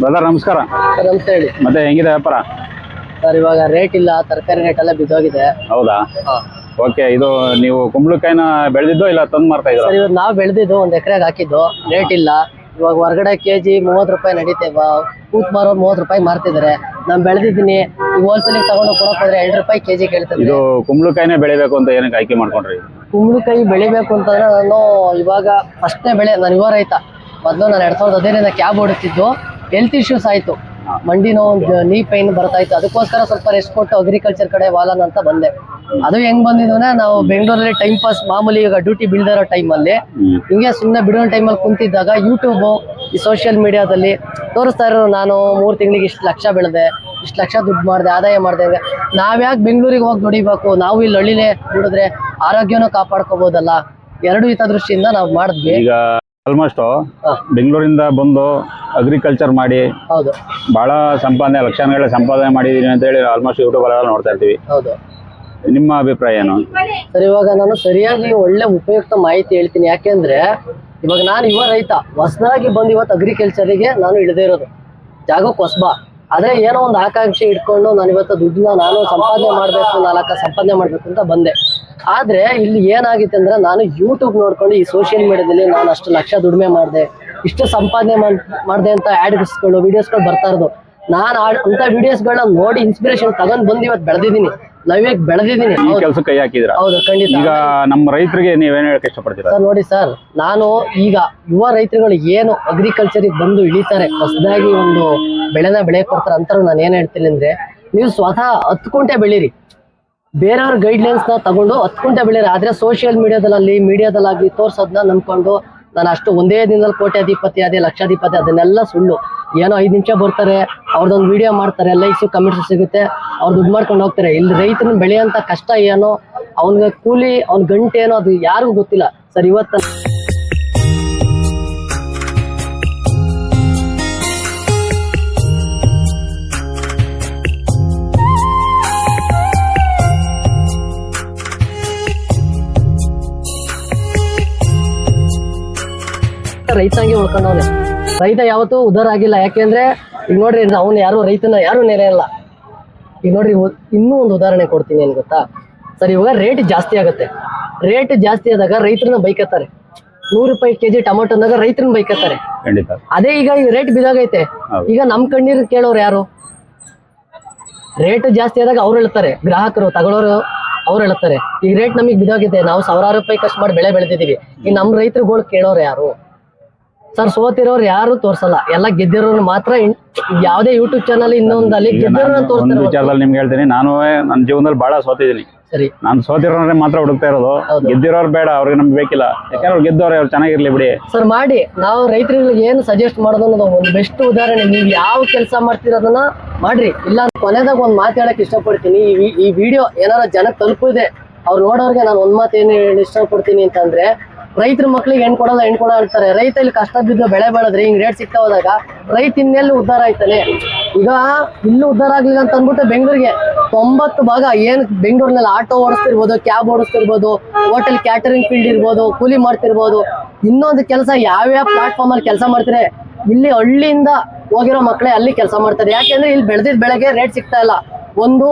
Brother ನಮಸ್ಕಾರ. Sir ನಮಸ್ತೆ ಹೇಳಿ. ಮತ್ತೆ ಹೆಂಗಿದೆ ವ್ಯಾಪಾರ? ಸರ್ ಇವಾಗ ರೇಟ್ ಇಲ್ಲ ತರಕಾರಿ ರೇಟ್ ಎಲ್ಲ ಬಿದ್ದೋಗಿದೆ. ಹೌದಾ? ಓಕೆ ಇದು ನೀವು ಕುಂಬಳಕಾಯಿನ ಬೆಳೆದಿದ್ದು ಇಲ್ಲ ತಂದು ಮಾರ್ತಾ ಇದ್ರ ಸರ್ ಇವಾಗ ನಾವು ಬೆಳೆದಿದ್ದು ಒಂದು ಎಕರೆಗೆ ಹಾಕಿದ್ದು ರೇಟ್ ಇಲ್ಲ. ಇವಾಗ ಹೊರಗಡೆ ಕೆ ಜಿ ಮೂವತ್ತು ರೂಪಾಯಿ ನಡೀತೇವ ಕೂತ್ ಮಾರೋ ಮೂವತ್ತು ರೂಪಾಯಿ ಮಾರ್ತಿದ್ದಾರೆ ನಾನು ಬೆಳೆದಿದ್ದೀನಿ ಹೋಲ್ಸೇಲ್ ಹೋಲ್ಸೇಲಿಗೆ ತಗೊಂಡು ಕೊಡಕ್ ಹೋದ್ರೆ ಎರಡು ರೂಪಾಯಿ ಕೆ ಜಿ ಕೇಳ್ತಾರೆ ಇದು ಕುಂಬಳಕಾಯಿನೇ ಬೆಳಿಬೇಕು ಅಂತ ಏನಕ್ಕೆ ಆಯ್ಕೆ ಮಾಡ್ಕೊಂಡ್ರಿ? ಕುಂಬಳಕಾಯಿ ಬೆಳಿಬೇಕು ಅಂತಂದ್ರೆ ನಾನು ಇವಾಗ ಫಸ್ಟ್ನೇ ಬೆಳೆ ನಾನು ಯುವ ರೈತ. ಮೊದಲು ನಾನು ಎರಡು ಸಾವಿರದ ಹದಿನೈದರಿಂದ ಕ್ಯಾಬ್ ಓಡುತ್ತಿದ್ದು. ಹೆಲ್ತ್ ಇಶ್ಯೂಸ್ ಆಯ್ತು. ಮಂಡಿ ನೋವು ನೀ ಪೈನ್ ಬರ್ತಾ ಇತ್ತು. ಅದಕ್ಕೋಸ್ಕರ ಸ್ವಲ್ಪ ರೆಸ್ಟ್ ಕೊಟ್ಟು ಅಗ್ರಿಕಲ್ಚರ್ ಕಡೆ ವಾಲನ್ ಅಂತ ಬಂದೆ. ಅದು ಹೆಂಗ್ ಬಂದಿದ್ದು ನಾವು ಬೆಂಗಳೂರಲ್ಲಿ ಟೈಮ್ ಪಾಸ್ ಮಾಮೂಲಿ ಈಗ ಡ್ಯೂಟಿ ಬೀಳ್ದಿರೋ ಟೈಮಲ್ಲಿ ಅಲ್ಲಿ ಹಿಂಗೆ ಸುಮ್ಮನೆ ಬಿಡೋ ಟೈಮಲ್ಲಿ ಕುಂತಿದ್ದಾಗ ಯೂಟ್ಯೂಬು ಈ ಸೋಷಿಯಲ್ ಮೀಡಿಯಾದಲ್ಲಿ ತೋರಿಸ್ತಾ ಇರೋ ನಾನು ಮೂರು ತಿಂಗಳಿಗೆ ಇಷ್ಟು ಲಕ್ಷ ಬೆಳೆದೆ ಇಷ್ಟು ಲಕ್ಷ ದುಡ್ಡು ಮಾಡಿದೆ ಆದಾಯ ಮಾಡಿದೆ ನಾವ್ಯಾಕೆ ಬೆಂಗಳೂರಿಗೆ ಹೋಗಿ ದುಡಿಬೇಕು? ನಾವು ಇಲ್ಲಿ ಹಳ್ಳಿಲೇ ದುಡಿದ್ರೆ ಆರೋಗ್ಯನೂ ಕಾಪಾಡ್ಕೋಬೋದಲ್ಲ? ಎರಡು ಹಿತದೃಷ್ಟಿಯಿಂದ ನಾವು ಮಾಡಿದ್ವಿ. ಈಗ ಆಲ್ಮೋಸ್ಟ್. ಬೆಂಗಳೂರಿಂದ ಬಂದು ಅಗ್ರಿಕಲ್ಚರ್ ಮಾಡಿ ಹೌದು. ಬಹಳ ಸಂಪಾದನೆ ಲಕ್ಷಾನುಗಳ ಸಂಪಾದನೆ ಮಾಡಿದೀನಿ ಅಂತ ಹೇಳಿ ಆಲ್ಮೋಸ್ಟ್ ಯೂಟ್ಯೂಬ್ ಅಲ್ಲೆಲ್ಲ ನೋಡ್ತಾ ಇರ್ತೀವಿ. ಹೌದು. ನಿಮ್ಮ ಅಭಿಪ್ರಾಯ ಏನು? ಸರ್ ಇವಾಗ ನಾನು ಸರಿಯಾಗಿ ಒಳ್ಳೆ ಉಪಯುಕ್ತ ಮಾಹಿತಿ ಹೇಳ್ತೀನಿ. ಯಾಕೆಂದ್ರೆ ಇವಾಗ ನಾನು ಯುವ ರೈತ ಹೊಸದಾಗಿ ಬಂದು ಇವತ್ತು ಅಗ್ರಿಕಲ್ಚರಿಗೆ ನಾನು ಇಳದೇ ಇರೋದು. ಜಾಗಕ್ಕೆ ಹೊಸಬ ಆದ್ರೆ ಏನೋ ಒಂದು ಆಕಾಂಕ್ಷೆ ಇಟ್ಕೊಂಡು ನಾನು ಇವತ್ತು ದುಡ್ಡನ್ನ ನಾನು ಸಂಪಾದನೆ ಮಾಡಬೇಕು ನಾಲ್ಕ ಸಂಪಾದನೆ ಮಾಡಬೇಕು ಅಂತ ಬಂದೆ. ಆದ್ರೆ ಇಲ್ಲಿ ಏನಾಗಿತ್ತು ಅಂದ್ರೆ ನಾನು ಯೂಟ್ಯೂಬ್ ನೋಡ್ಕೊಂಡು ಈ ಸೋಷಿಯಲ್ ಮೀಡಿಯಾದಲ್ಲಿ ನಾನು ಅಷ್ಟು ಲಕ್ಷ ದುಡಿಮೆ ಮಾಡಿದೆ ಇಷ್ಟು ಸಂಪಾದನೆ ಮಾಡಿದೆ ಅಂತ ಆಡ್ಸ್ಗಳು ವಿಡಿಯೋಸ್ಗಳು ಬರ್ತಾ ಇರೋದು. ನಾನು ಅಂತ ವಿಡಿಯೋಸ್ಗಳನ್ನ ನೋಡಿ ಇನ್ಸ್ಪಿರೇಷನ್ ತಗೊಂಡ್ ಬಂದು ಇವತ್ತು ಬೆಳೆದಿದ್ದೀನಿ. ಲೈವ್ ಬೆಳೆದಿದ್ದೀನಿ. ಕೆಲಸ ಕೈ ಹಾಕಿದ್ರೆ ಹೌದು ಖಂಡಿತ. ಈಗ ನಮ್ಮ ರೈತರಿಗೆ ನೀವೇನು ಹೇಳಕ್ಕೆ ಇಷ್ಟಪಡ್ತೀರಾ? ಸರ್ ನೋಡಿ ಸರ್ ನಾನು ಈಗ ಯುವ ರೈತರುಗಳು ಏನು ಅಗ್ರಿಕಲ್ಚರಿಗೆ ಬಂದು ಇಳಿತಾರೆ ಹೊಸದಾಗಿ ಒಂದು ಬೆಳೆನ ಬೆಳೆ ಕೊಡ್ತಾರೆ ಅಂತ ನಾನು ಏನು ಹೇಳ್ತೀನಿ ಅಂದ್ರೆ ನೀವು ಸ್ವತಃ ಹತ್ತು ಕುಂಟೆ ಬೆಳೀರಿ. ಬೇರೆಯವ್ರ ಗೈಡ್ಲೈನ್ಸ್ನ ತಗೊಂಡು ಹತ್ತು ಕುಂಟೆ ಬೆಳೀರಿ ಆದ್ರೆ ಸೋಷಿಯಲ್ ಮೀಡಿಯಾದಲ್ಲಿ ಮೀಡಿಯಾದಲ್ಲಾಗ್ಲಿ ತೋರ್ಸೋದನ್ನ ನಂಬ್ಕೊಂಡು ನಾನು ಅಷ್ಟು ಒಂದೇ ದಿನದಲ್ಲಿ ಕೋಟ್ಯಾಧಿಪತಿ ಅದೇ ಲಕ್ಷಾಧಿಪತಿ, ಅದನ್ನೆಲ್ಲ ಸುಳ್ಳು. ಏನೋ ಐದು ನಿಮಿಷ ಬರ್ತಾರೆ ಅವ್ರದ್ದೊಂದು ವಿಡಿಯೋ ಮಾಡ್ತಾರೆ ಲೈಕ್ಸು ಕಮೆಂಟ್ಸ್ ಸಿಗುತ್ತೆ, ಅವ್ರು ದುಡ್ಡು ಮಾಡ್ಕೊಂಡು ಹೋಗ್ತಾರೆ. ಇಲ್ಲಿ ರೈತನ ಬೆಳೆಯೋಂಥ ಕಷ್ಟ ಏನೋ, ಅವನಿಗೆ ಕೂಲಿ, ಅವ್ನ ಗಂಟೆ ಏನೋ ಅದು ಯಾರಿಗೂ ಗೊತ್ತಿಲ್ಲ. ಸರ್ ಇವತ್ತು ರೈತಂಗೆ ಉಳ್ಕೊಂಡವ್ನೆ ರೈತ ಯಾವತ್ತೂ ಉದ್ದಾರ ಆಗಿಲ್ಲ. ಯಾಕೆಂದ್ರೆ ಈಗ ನೋಡ್ರಿ ಅವ್ನು ಯಾರು ರೈತನ ಯಾರು ನೆರೆ ಇಲ್ಲ. ಈಗ ನೋಡ್ರಿ ಇನ್ನೂ ಒಂದು ಉದಾಹರಣೆ ಕೊಡ್ತೀನಿ ಏನ್ ಗೊತ್ತಾ? ಸರ್ ಇವಾಗ ರೇಟ್ ಜಾಸ್ತಿ ಆಗುತ್ತೆ. ರೇಟ್ ಜಾಸ್ತಿ ಆದಾಗ ರೈತರನ್ನ ಬೈಕತ್ತಾರೆ. ನೂರು ರೂಪಾಯಿ ಕೆಜಿ ಟೊಮೊಟೊ ಅಂದಾಗ ರೈತರನ್ನ ಬೈಕತ್ತಾರೆ. ಅದೇ ಈಗ ರೇಟ್ ಬಿದ್ದಾಗೈತೆ ಈಗ ನಮ್ ಕಣ್ಣೀರ್ ಕೇಳೋರು ಯಾರು? ರೇಟ್ ಜಾಸ್ತಿ ಆದಾಗ ಅವ್ರು ಹೇಳ್ತಾರೆ. ಗ್ರಾಹಕರು ತಗೊಳ್ಳೋರು ಅವ್ರು ಹೇಳ್ತಾರೆ. ಈಗ ರೇಟ್ ನಮಗೆ ಬಿದ್ದೋಗಿದೆ ನಾವು ಸಾವಿರಾರು ರೂಪಾಯಿ ಖರ್ಚು ಮಾಡಿ ಬೆಳೆ ಬೆಳೆದಿದ್ದೀವಿ ಈಗ ನಮ್ಮ ರೈತರುಗಳು ಕೇಳೋರು ಯಾರು? ಸರ್ ಸೋತಿರೋರು ಯಾರು ತೋರ್ಸಲ್ಲ. ಎಲ್ಲ ಗೆದ್ದಿರೋರು ಮಾತ್ರ ಯಾವ್ದೇ ಯೂಟ್ಯೂಬ್ ಚಾನಲ್ ಇನ್ನೊಂದಲ್ಲಿ ಅಲ್ಲಿ ಒಂದು ತೋರಿಸ್ತಾರೆ ವಿಚಾರದಲ್ಲಿ ನಿಮ್ಗೆ ಹೇಳ್ತೀನಿ. ನಾನು ನನ್ನ ಜೀವನದಲ್ಲಿ ಬಹಳ ಸೋತಿದ್ದೀನಿ. ಸರಿ. ನಾನು ಸೋತಿರೋರೇ ಮಾತ್ರ ಹುಡುಕ್ತಾ ಇರೋದು. ಗೆದ್ದಿರೋರು ಬೇಡ ಅವ್ರಿಗೆ ನಮ್ಗೆ ಬೇಕಿಲ್ಲ. ಯಾಕಂದ್ರೆ ಅವ್ರು ಗೆದ್ದವ್ರೆ ಅವ್ರು ಚೆನ್ನಾಗಿರ್ಲಿ ಬಿಡಿ. ಸರ್ ಮಾಡಿ. ನಾವು ರೈತರಿಗೆ ಏನು ಸಜೆಸ್ಟ್ ಮಾಡೋದು ಅನ್ನೋದು ಒಂದು ಬೆಸ್ಟ್ ಉದಾಹರಣೆ. ನೀವು ಯಾವ ಕೆಲಸ ಮಾಡ್ತಿರೋದನ್ನ ಮಾಡ್ರಿ. ಇಲ್ಲ ಕೊನೆದಾಗ ಒಂದು ಮಾತು ಹೇಳಕ್ ಇಷ್ಟಪಡ್ತೀನಿ. ಈ ವಿ- ಈ ವಿಡಿಯೋ ಏನಾರ ಜನಕ್ಕೆ ತಲುಪಿದೆ ಅವ್ರು ನೋಡೋರ್ಗೆ ನಾನು ಒಂದ್ ಮಾತು ಏನು ಹೇಳಿ ಇಷ್ಟಪಡ್ತೀನಿ ಅಂತಂದ್ರೆ ರೈತರ ಮಕ್ಳಿಗೆ ಹೆಣ್ ಕೊಡಲ್ಲ, ಹೆಣ್ ಕೊಡ ಅಂತಾರೆ. ರೈತ ಇಲ್ಲಿ ಕಷ್ಟ ಬಿದ್ದು ಬೆಳೆ ಬೆಳೆದ್ರೆ ಹಿಂಗ್ ರೇಟ್ ಸಿಗ್ತಾ ಹೋದಾಗ ರೈತ ಇನ್ನೆಲ್ಲಿ ಉದ್ಧಾರ ಆಯ್ತಾನೆ ಈಗ ಇಲ್ಲೂ ಉದ್ಧಾರ ಆಗ್ಲಿಲ್ಲ ಅಂತ ಅಂದ್ಬಿಟ್ಟು ಬೆಂಗಳೂರಿಗೆ ತೊಂಬತ್ತು ಭಾಗ ಏನ್ ಬೆಂಗಳೂರಿನಲ್ಲಿ ಆಟೋ ಓಡಿಸ್ತಿರ್ಬೋದು ಕ್ಯಾಬ್ ಓಡಿಸ್ತಿರ್ಬೋದು ಹೋಟೆಲ್ ಕ್ಯಾಟರಿಂಗ್ ಫೀಲ್ಡ್ ಇರ್ಬೋದು, ಕೂಲಿ ಮಾಡ್ತಿರ್ಬೋದು. ಇನ್ನೊಂದು ಕೆಲಸ ಯಾವ್ಯಾವ ಪ್ಲಾಟ್ಫಾರ್ಮ್ ಅಲ್ಲಿ ಕೆಲಸ ಮಾಡ್ತಾರೆ ಇಲ್ಲಿ ಹಳ್ಳಿಯಿಂದ ಹೋಗಿರೋ ಮಕ್ಕಳೇ ಅಲ್ಲಿ ಕೆಲಸ ಮಾಡ್ತಾರೆ. ಯಾಕೆಂದ್ರೆ ಇಲ್ಲಿ ಬೆಳೆದಿದ್ದ ಬೆಳೆಗೆ ರೇಟ್ ಸಿಗ್ತಾ ಇಲ್ಲ. ಒಂದು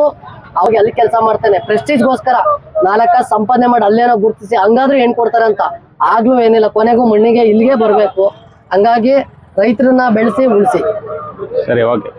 ಅವಾಗ ಅಲ್ಲಿ ಕೆಲಸ ಮಾಡ್ತಾನೆ? ಪ್ರೆಸ್ಟೀಜ್ಗೋಸ್ಕರ ನಾಲ್ಕ ಸಂಪಾದನೆ ಮಾಡಿ ಅಲ್ಲೇನೋ ಗುರುತಿಸಿ ಹಂಗಾದ್ರೂ ಏನ್ ಕೊಡ್ತಾರೆ ಅಂತ. ಆಗ್ಲೂ ಏನಿಲ್ಲ. ಕೊನೆಗೂ ಮಣ್ಣಿಗೆ ಇಲ್ಲಿಗೆ ಬರಬೇಕು. ಹಂಗಾಗಿ ರೈತರನ್ನ ಬೆಳೆಸಿ ಉಳಿಸಿ. ಸರಿ ಓಕೆ